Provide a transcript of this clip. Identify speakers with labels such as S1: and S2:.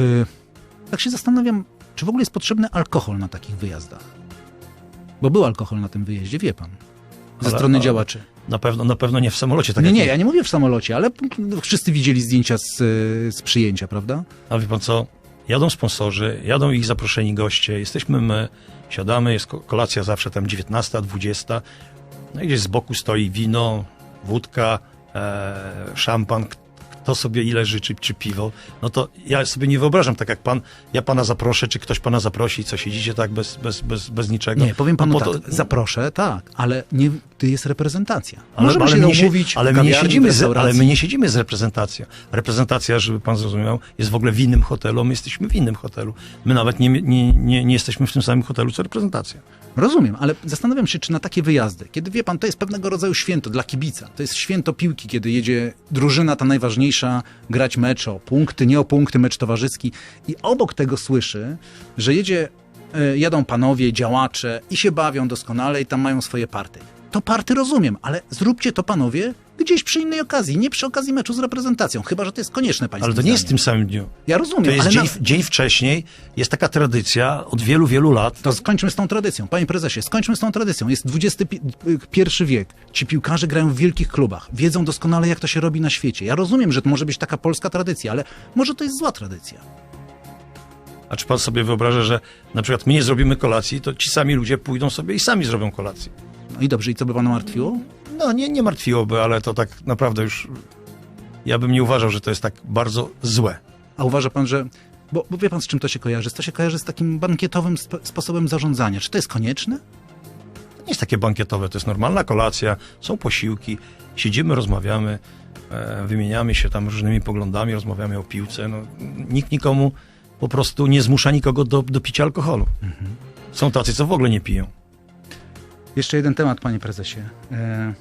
S1: y, tak się zastanawiam, czy w ogóle jest potrzebny alkohol na takich wyjazdach? Bo był alkohol na tym wyjeździe, wie pan. Ze
S2: Ale-
S1: strony
S2: ale-
S1: działaczy.
S2: Na pewno, na pewno nie w samolocie. Tak
S1: nie, nie, ja nie mówię w samolocie, ale wszyscy widzieli zdjęcia z, y, z przyjęcia, prawda?
S2: A wie pan co? Jadą sponsorzy, jadą ich zaproszeni goście, jesteśmy my, siadamy, jest ko- kolacja zawsze tam 19, 20. No i gdzieś z boku stoi wino, wódka, e, szampan, kto sobie ile życzy, czy piwo. No to ja sobie nie wyobrażam, tak jak pan, ja pana zaproszę, czy ktoś pana zaprosi, co siedzicie tak bez, bez, bez, bez niczego.
S1: Nie, powiem panu
S2: no,
S1: tak,
S2: to-
S1: zaproszę, tak, ale nie, jest reprezentacja.
S2: Ale,
S1: Możemy
S2: ale,
S1: się
S2: nie,
S1: umówić
S2: ale, my nie siedzimy z, ale my nie siedzimy z reprezentacją. Reprezentacja, żeby pan zrozumiał, jest w ogóle w innym hotelu, my jesteśmy w innym hotelu. My nawet nie, nie, nie, nie jesteśmy w tym samym hotelu, co reprezentacja.
S1: Rozumiem, ale zastanawiam się, czy na takie wyjazdy, kiedy wie pan, to jest pewnego rodzaju święto dla kibica. To jest święto piłki, kiedy jedzie drużyna ta najważniejsza grać mecz o punkty, nie o punkty, mecz towarzyski. I obok tego słyszy, że jedzie, e, jadą panowie, działacze i się bawią doskonale i tam mają swoje party. To party rozumiem, ale zróbcie to panowie gdzieś przy innej okazji, nie przy okazji meczu z reprezentacją, chyba że to jest konieczne państwo.
S2: Ale to nie jest w tym samym dniu.
S1: Ja rozumiem,
S2: To jest
S1: ale
S2: dzień,
S1: na...
S2: dzień wcześniej, jest taka tradycja od wielu, wielu lat.
S1: To skończmy z tą tradycją. Panie prezesie, skończmy z tą tradycją. Jest XXI wiek. Ci piłkarze grają w wielkich klubach. Wiedzą doskonale, jak to się robi na świecie. Ja rozumiem, że to może być taka polska tradycja, ale może to jest zła tradycja.
S2: A czy pan sobie wyobraża, że na przykład my nie zrobimy kolacji, to ci sami ludzie pójdą sobie i sami zrobią kolację.
S1: No i dobrze, i co by pana martwiło?
S2: No nie, nie martwiłoby, ale to tak naprawdę już... Ja bym nie uważał, że to jest tak bardzo złe.
S1: A uważa pan, że... Bo, bo wie pan, z czym to się kojarzy? To się kojarzy z takim bankietowym sp- sposobem zarządzania. Czy to jest konieczne?
S2: To nie jest takie bankietowe, to jest normalna kolacja, są posiłki, siedzimy, rozmawiamy, e, wymieniamy się tam różnymi poglądami, rozmawiamy o piłce. No, nikt nikomu po prostu nie zmusza nikogo do, do picia alkoholu. Są tacy, co w ogóle nie piją.
S1: Jeszcze jeden temat, panie prezesie. E,